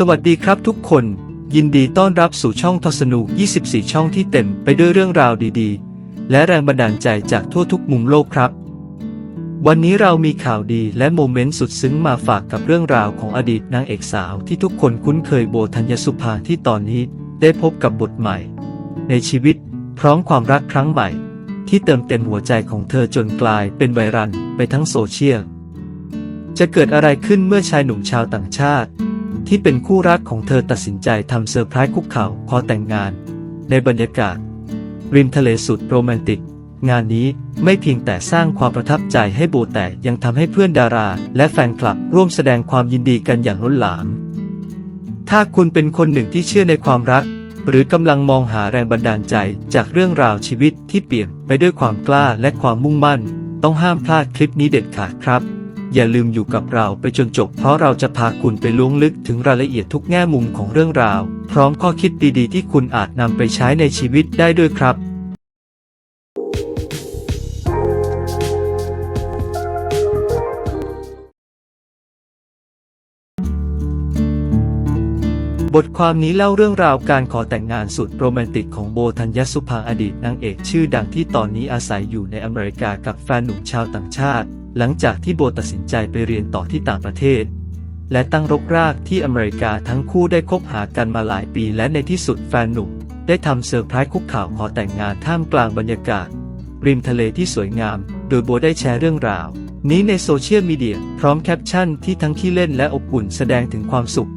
สวัสดีครับทุกคน ยินดีต้อนรับสู่ช่องทศนุ 24 ช่องที่เต็มไปด้วยเรื่องราวดีๆ และแรงบันดาลใจจากทั่วทุกมุมโลกครับ วันนี้เรามีข่าวดีและโมเมนต์สุดซึ้งมาฝากกับเรื่องราวของอดีตนางเอกสาวที่ทุกคนคุ้นเคยโบธัญสุภาที่ตอนนี้ได้พบกับบทใหม่ ในชีวิตพร้อมความรักครั้งใหม่ ที่เติมเต็มหัวใจของเธอจนกลายเป็นไวรัลไปทั้งโซเชียลจะเกิดอะไรขึ้นเมื่อชายหนุ่มชาวต่างชาติ ที่เป็นคู่รักของเธอตัดสินใจทำเซอร์ไพรส์คุกเข่าขอแต่งงาน ในบรรยากาศ ริมทะเลสุดโรแมนติก งานนี้ไม่เพียงแต่สร้างความประทับใจให้โบแต่ยังทำให้เพื่อนดารา และแฟนคลับร่วมแสดงความยินดีกันอย่างล้นหลาม ถ้าคุณเป็นคนหนึ่งที่เชื่อในความรัก หรือกำลังมองหาแรงบันดาลใจจากเรื่องราวชีวิตที่เปลี่ยนไปด้วยความกล้าและความมุ่งมั่น ต้องห้ามพลาดคลิปนี้เด็ดขาดครับ อย่าลืมอยู่กับเราไปจนจบ เพราะเราจะพาคุณไปล้วงลึกถึงรายละเอียดทุกแง่มุมของเรื่องราว พร้อมข้อคิดดีๆ ที่คุณอาจนำไปใช้ในชีวิตได้ด้วยครับบทความนี้เล่าเรื่องราวการขอแต่งงานสุดโรแมนติกของโบธัญญสุภาอดีตนางเอกชื่อดังที่ตอนนี้อาศัยอยู่ในอเมริกากับแฟนหนุ่มชาวต่างชาติ หลังจากที่โบตัดสินใจไปเรียนต่อที่ต่างประเทศ และตั้งรกรากที่อเมริกาทั้งคู่ได้คบหากันมาหลายปีและในที่สุดแฟนหนุ่ม ได้ทำเซอร์ไพรส์คุกข่าวขอแต่งงานท่ามกลางบรรยากาศ ริมทะเลที่สวยงาม โดยโบได้แชร์เรื่องราว นี้ในโซเชียลมีเดียพร้อมแคปชั่นที่ทั้งขี้เล่นและอบอุ่นแสดงถึงความสุข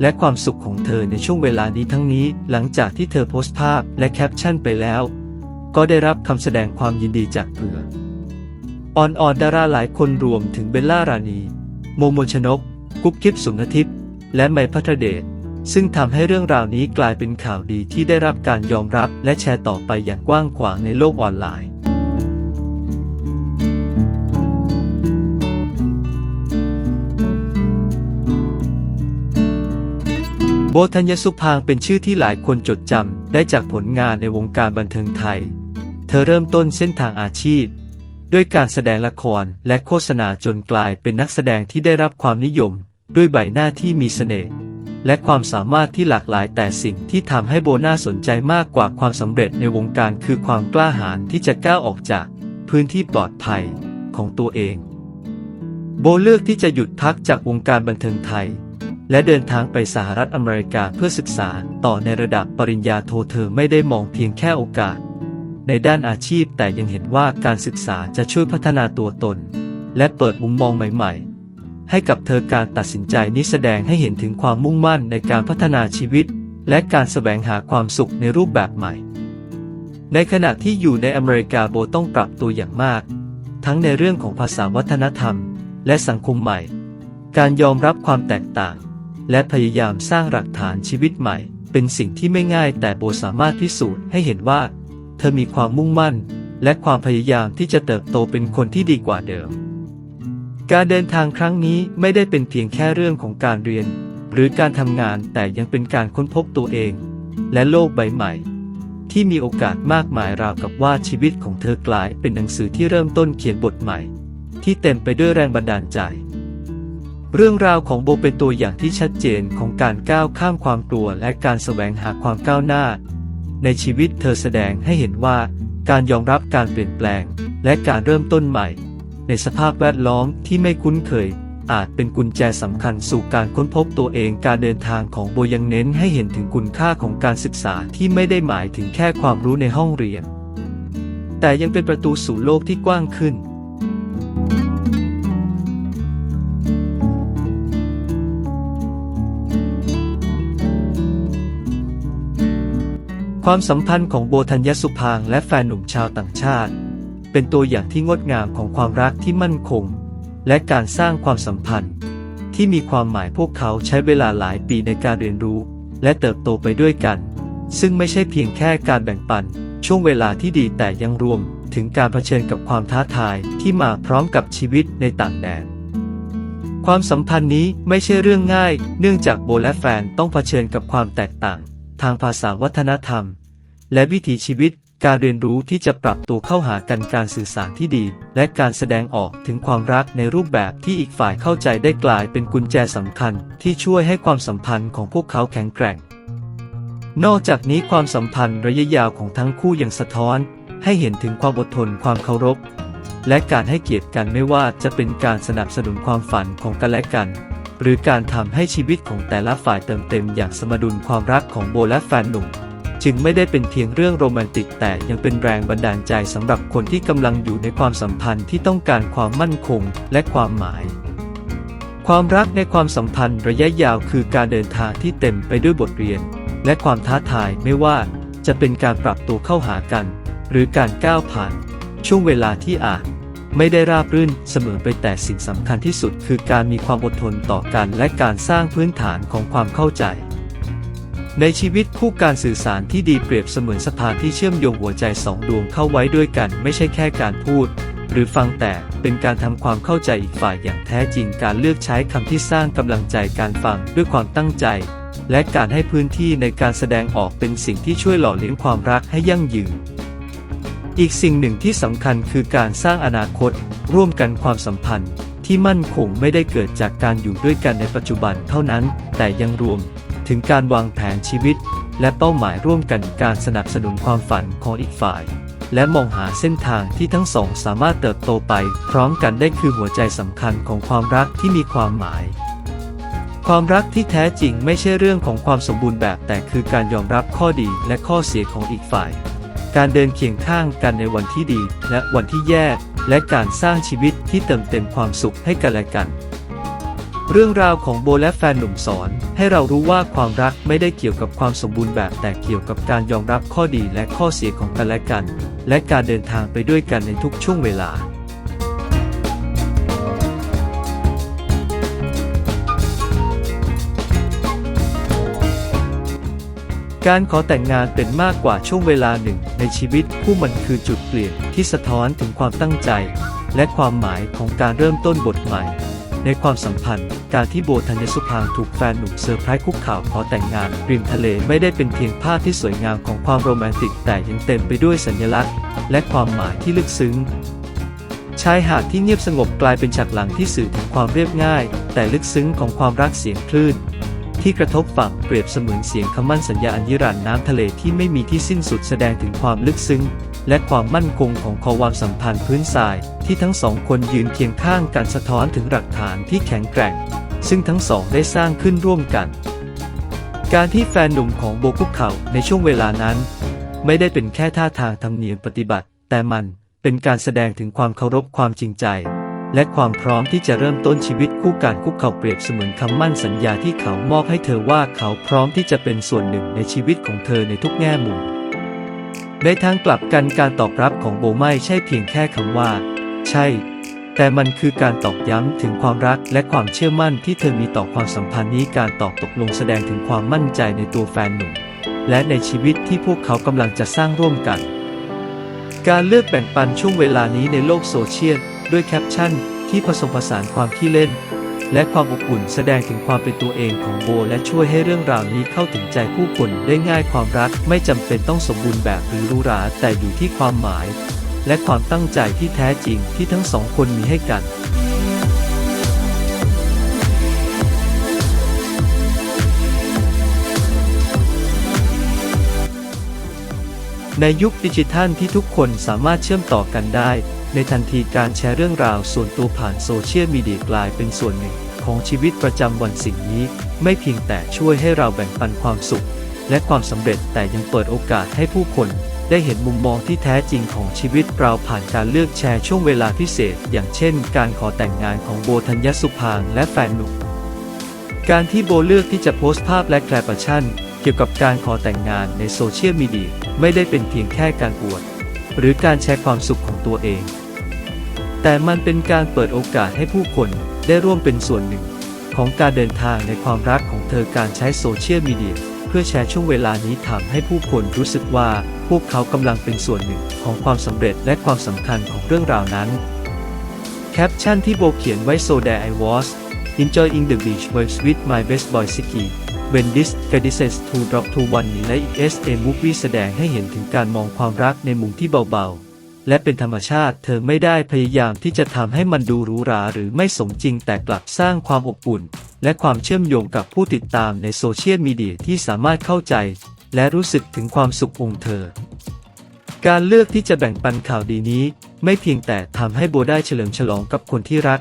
และความสุขของเธอในช่วงเวลานี้ทั้งนี้หลังจากที่เธอโพสต์ภาพและแคปชั่นไปแล้ว ก็ได้รับคำแสดงความยินดีจากเพื่อน อ่อนออนดาราหลายคนรวมถึงเบลล่ารานีโมโมชนก กุ๊บกิ๊บสุนทิพย์และไมพัทรเดชซึ่งทำให้เรื่องราวนี้กลายเป็นข่าวดีที่ได้รับการยอมรับและแชร์ต่อไปอย่างกว้างขวางในโลกออนไลน์ โบธัญญสุพางเป็นชื่อที่หลายคนจดจำได้จากผลงานในวงการบันเทิงไทย เธอเริ่มต้นเส้นทางอาชีพ ด้วยการแสดงละครและโฆษณาจนกลายเป็นนักแสดงที่ได้รับความนิยม ด้วยใบหน้าที่มีเสน่ห์และความสามารถที่หลากหลายแต่สิ่งที่ทำให้โบน่าสนใจมากกว่าความสำเร็จในวงการคือความกล้าหาญที่จะก้าวออกจากพื้นที่ปลอดภัยของตัวเอง โบเลือกที่จะหยุดพักจากวงการบันเทิงไทย และเดินทางไปสหรัฐอเมริกาเพื่อศึกษาต่อในระดับปริญญาโทเธอไม่ได้มองเพียงแค่โอกาส ในด้านอาชีพแต่ยังเห็นว่าการศึกษาจะช่วยพัฒนาตัวตน และเปิดมุมมองใหม่ ๆ ให้กับเธอการตัดสินใจนี้แสดงให้เห็นถึงความมุ่งมั่นในการพัฒนาชีวิต และการแสวงหาความสุขในรูปแบบใหม่ ในขณะที่อยู่ในอเมริกาโบต้องปรับตัวอย่างมาก ทั้งในเรื่องของภาษาวัฒนธรรม และสังคมใหม่ การยอมรับความแตกต่าง และพยายามสร้างหลักฐานชีวิตใหม่ เป็นสิ่งที่ไม่ง่ายแต่โบสามารถพิสูจน์ให้เห็นว่า เธอมีความมุ่งมั่น และความพยายามที่จะเติบโตเป็นคนที่ดีกว่าเดิม การเดินทางครั้งนี้ไม่ได้เป็นเพียงแค่เรื่องของการเรียน หรือการทำงานแต่ยังเป็นการค้นพบตัวเอง และโลกใบใหม่ ที่มีโอกาสมากมายราวกับว่าชีวิตของเธอกลายเป็นหนังสือที่เริ่มต้นเขียนบทใหม่ ที่เต็มไปด้วยแรงบันดาลใจเรื่องราวของโบเป็นตัวอย่างที่ชัดเจนของการก้าวข้ามความกลัวและการแสวงหาความก้าวหน้า ในชีวิตเธอแสดงให้เห็นว่า การยอมรับการเปลี่ยนแปลง และการเริ่มต้นใหม่ ในสภาพแวดล้อมที่ไม่คุ้นเคย อาจเป็นกุญแจสำคัญสู่การค้นพบตัวเองการเดินทางของโบยังเน้นให้เห็นถึงคุณค่าของการศึกษาที่ไม่ได้หมายถึงแค่ความรู้ในห้องเรียน แต่ยังเป็นประตูสู่โลกที่กว้างขึ้น ความสัมพันธ์ของโบธัญญสุพางและแฟนหนุ่มชาวต่างชาติ เป็นตัวอย่างที่งดงามของความรักที่มั่นคง และการสร้างความสัมพันธ์ ที่มีความหมายพวกเขาใช้เวลาหลายปีในการเรียนรู้ และเติบโตไปด้วยกัน ซึ่งไม่ใช่เพียงแค่การแบ่งปัน ช่วงเวลาที่ดีแต่ยังรวมถึงการเผชิญกับความท้าทายที่มาพร้อมกับชีวิตในต่างแดนความสัมพันธ์นี้ไม่ใช่เรื่องง่าย เนื่องจากโบและแฟนต้องเผชิญกับความแตกต่าง ทางภาษาวัฒนธรรม และวิถีชีวิต การเรียนรู้ที่จะปรับตัวเข้าหากันการสื่อสารที่ดี และการแสดงออกถึงความรักในรูปแบบที่อีกฝ่ายเข้าใจได้กลายเป็นกุญแจสำคัญ ที่ช่วยให้ความสัมพันธ์ของพวกเขาแข็งแกร่ง นอกจากนี้ความสัมพันธ์ระยะยาวของทั้งคู่ยังสะท้อน ให้เห็นถึงความอดทนความเคารพและการให้เกียรติกันไม่ว่าจะเป็นการสนับสนุนความฝันของกันและกัน หรือการทำให้ชีวิตของแต่ละฝ่ายเติมเต็มอย่างสมดุลความรักของโบและแฟนหนุ่ม จึงไม่ได้เป็นเพียงเรื่องโรแมนติกแต่ยังเป็นแรงบันดาลใจสำหรับคนที่กำลังอยู่ในความสัมพันธ์ที่ต้องการความมั่นคงและความหมาย ความรักในความสัมพันธ์ระยะยาวคือการเดินทางที่เต็มไปด้วยบทเรียน และความท้าทายไม่ว่าจะเป็นการปรับตัวเข้าหากัน หรือการก้าวผ่าน ช่วงเวลาที่อาจ ไม่ได้ราบรื่นเสมอไปแต่สิ่งสำคัญที่สุดคือการมีความอดทนต่อกันและการสร้างพื้นฐานของความเข้าใจ ในชีวิตคู่การสื่อสารที่ดีเปรียบเสมือนสะพานที่เชื่อมโยงหัวใจสองดวงเข้าไว้ด้วยกัน ไม่ใช่แค่การพูด หรือฟังแต่เป็นการทำความเข้าใจอีกฝ่ายอย่างแท้จริงการเลือกใช้คำที่สร้างกำลังใจการฟังด้วยความตั้งใจ และการให้พื้นที่ในการแสดงออกเป็นสิ่งที่ช่วยหล่อเลี้ยงความรักให้ยั่งยืน อีกสิ่งหนึ่งที่สำคัญคือการสร้างอนาคต ร่วมกันความสัมพันธ์ ที่มั่นคงไม่ได้เกิดจากการอยู่ด้วยกันในปัจจุบันเท่านั้น แต่ยังรวม ถึงการวางแผนชีวิต และเป้าหมายร่วมกันการสนับสนุนความฝันของอีกฝ่าย และมองหาเส้นทางที่ทั้งสองสามารถเติบโตไป พร้อมกันได้คือหัวใจสำคัญของความรักที่มีความหมายความรักที่แท้จริงไม่ใช่เรื่องของความสมบูรณ์แบบแต่คือการยอมรับข้อดีและข้อเสียของอีกฝ่าย การเดินเคียงข้างกันในวันที่ดีและวันที่แย่ และการสร้างชีวิตที่เติมเต็มความสุขให้กันและกัน เรื่องราวของโบและแฟนหนุ่มสอน ให้เรารู้ว่าความรักไม่ได้เกี่ยวกับความสมบูรณ์แบบแต่เกี่ยวกับการยอมรับข้อดีและข้อเสียของกันและกัน และการเดินทางไปด้วยกันในทุกช่วงเวลา การขอแต่งงานเป็นมากกว่าช่วงเวลาหนึ่ง ในชีวิตผู้มันคือจุดเปลี่ยนที่สะท้อนถึงความตั้งใจ และความหมายของการเริ่มต้นบทใหม่ ในความสัมพันธ์ การที่โบธัญสุพางถูกแฟนหนุ่มเซอร์ไพรส์คุกข่าวขอแต่งงานริมทะเลไม่ได้เป็นเพียงภาพที่สวยงามของความโรแมนติกแต่ยังเต็มไปด้วยสัญลักษณ์ และความหมายที่ลึกซึ้งชายหาดที่เงียบสงบกลายเป็นฉากหลังที่สื่อถึงความเรียบง่าย แต่ลึกซึ้งของความรักเสียงคลื่น ที่กระทบฝั่งเปรียบเสมือนเสียงคำมั่นสัญญาอันยิรันน้ำทะเลที่ไม่มีที่สิ้นสุดแสดงถึงความลึกซึ้ง และความมั่นคงของความสัมพันธ์พื้นทราย ที่ทั้งสองคนยืนเคียงข้างกันสะท้อนถึงหลักฐานที่แข็งแกร่ง ซึ่งทั้งสองได้สร้างขึ้นร่วมกัน การที่แฟนหนุ่มของโบคุกเขาในช่วงเวลานั้น ไม่ได้เป็นแค่ท่าทางธรรมเนียมปฏิบัติ แต่มันเป็นการแสดงถึงความเคารพความจริงใจ และความพร้อมที่จะเริ่มต้นชีวิตคู่การคุกเข่าเปรียบเสมือนคำมั่นสัญญาที่เขามอบให้เธอว่าเขาพร้อมที่จะเป็นส่วนหนึ่งในชีวิตของเธอในทุกแง่มุม ในทางกลับกันการตอบรับของโบไม่ใช่เพียงแค่คำว่า ใช่ แต่มันคือการตอกย้ำถึงความรักและความเชื่อมั่นที่เธอมีต่อความสัมพันธ์นี้การตอบตกลงแสดงถึงความมั่นใจในตัวแฟนหนุ่ม และในชีวิตที่พวกเขากำลังจะสร้างร่วมกัน การเลือกแบ่งปันช่วงเวลานี้ในโลกโซเชียล ด้วยแคปชั่นที่ผสมผสานความขี้เล่น และความอบอุ่นแสดงถึงความเป็นตัวเองของโบ และช่วยให้เรื่องราวนี้เข้าถึงใจผู้คนได้ง่ายความรักไม่จำเป็นต้องสมบูรณ์แบบหรือหรูหราแต่อยู่ที่ความหมาย และความตั้งใจที่แท้จริงที่ทั้งสองคนมีให้กันในยุคดิจิทัลที่ทุกคนสามารถเชื่อมต่อกันได้ ในทันทีการแชร์เรื่องราวส่วนตัวผ่านโซเชียลมีเดียกลายเป็นส่วนหนึ่ง ของชีวิตประจำวันสิ่งนี้ ไม่เพียงแต่ช่วยให้เราแบ่งปันความสุข และความสำเร็จแต่ยังเปิดโอกาสให้ผู้คน ได้เห็นมุมมองที่แท้จริงของชีวิตเราผ่านการเลือกแชร์ช่วงเวลาพิเศษ อย่างเช่น การขอแต่งงานของโบธัญญสุพางและแฟนหนุ่มการที่โบเลือกที่จะโพสต์ภาพและแคลปชั่น เกี่ยวกับการขอแต่งงานในโซเชียลมีเดียไม่ได้เป็นเพียงแค่การอวด หรือการแชร์ความสุขของตัวเอง แต่มันเป็นการเปิดโอกาสให้ผู้คนได้ร่วมเป็นส่วนหนึ่ง ของการเดินทางในความรักของเธอการใช้โซเชียลมีเดียเพื่อแชร์ช่วงเวลานี้ทำให้ผู้คนรู้สึกว่าพวกเขากำลังเป็นส่วนหนึ่งของความสำเร็จและความสำคัญของเรื่องราวนั้น แคปชั่นที่โบเขียนไว้ so there I was enjoying the beach waves with my best boy Siki When this Guides to Drop to One และ SA Movie แสดงให้เห็นถึงการมองความรักในมุมที่เบาๆ และเป็นธรรมชาติ เธอไม่ได้พยายามที่จะทำให้มันดูหรูหราหรือไม่สมจริงแต่กลับสร้างความอบอุ่น และความเชื่อมโยงกับผู้ติดตามในโซเชียลมีเดียที่สามารถเข้าใจ และรู้สึกถึงความสุของเธอ การเลือกที่จะแบ่งปันข่าวดีนี้ ไม่เพียงแต่ทำให้โบได้เฉลิมฉลองกับคนที่รัก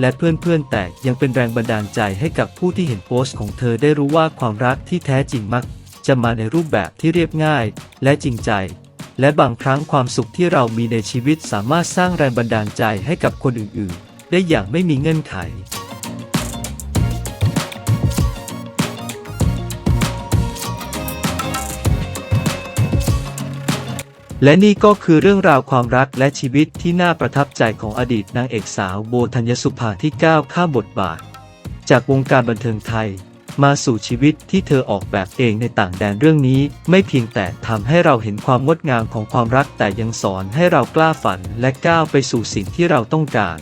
และเพื่อนๆแต่ยังเป็นแรงบันดาลใจให้กับผู้ที่เห็นโพสต์ของเธอได้รู้ว่าความรักที่แท้จริงมัก จะมาในรูปแบบที่เรียบง่าย และจริงใจ และบางครั้งความสุขที่เรามีในชีวิตสามารถสร้างแรงบันดาลใจให้กับคนอื่นๆ ได้อย่างไม่มีเงื่อนไข และนี่ก็คือเรื่องราวความรักและชีวิตที่น่าประทับใจของอดีตนางเอกสาวโบธัญสุภาที่ก้าวข้ามบทบาท จากวงการบันเทิงไทย มาสู่ชีวิตที่เธอออกแบบเองในต่างแดนเรื่องนี้ ไม่เพียงแต่ทำให้เราเห็นความงดงามของความรักแต่ยังสอนให้เรากล้าฝันและก้าวไปสู่สิ่งที่เราต้องการ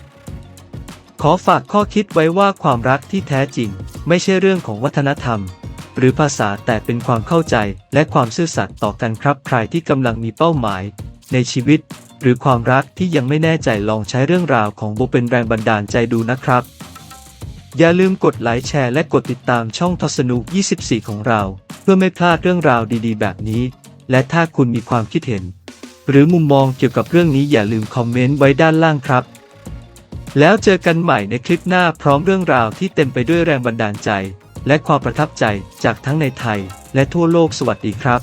ขอฝากข้อคิดไว้ว่าความรักที่แท้จริง ไม่ใช่เรื่องของวัฒนธรรม หรือภาษาแต่เป็นความเข้าใจและความซื่อสัตย์ต่อกันครับใครที่กำลังมีเป้าหมาย ในชีวิต หรือความรักที่ยังไม่แน่ใจลองใช้เรื่องราวของโบเป็นแรงบันดาลใจดูนะครับ อย่าลืมกดไลค์แชร์และกดติดตามช่องทศนุ 24 ของเรา เพื่อไม่พลาดเรื่องราวดีๆ แบบนี้ และถ้าคุณมีความคิดเห็น หรือมุมมองเกี่ยวกับเรื่องนี้อย่าลืมคอมเมนต์ไว้ด้านล่างครับ แล้วเจอกันใหม่ในคลิปหน้าพร้อมเรื่องราวที่เต็มไปด้วยแรงบันดาลใจ และความประทับใจจากทั้งในไทย และทั่วโลกสวัสดีครับ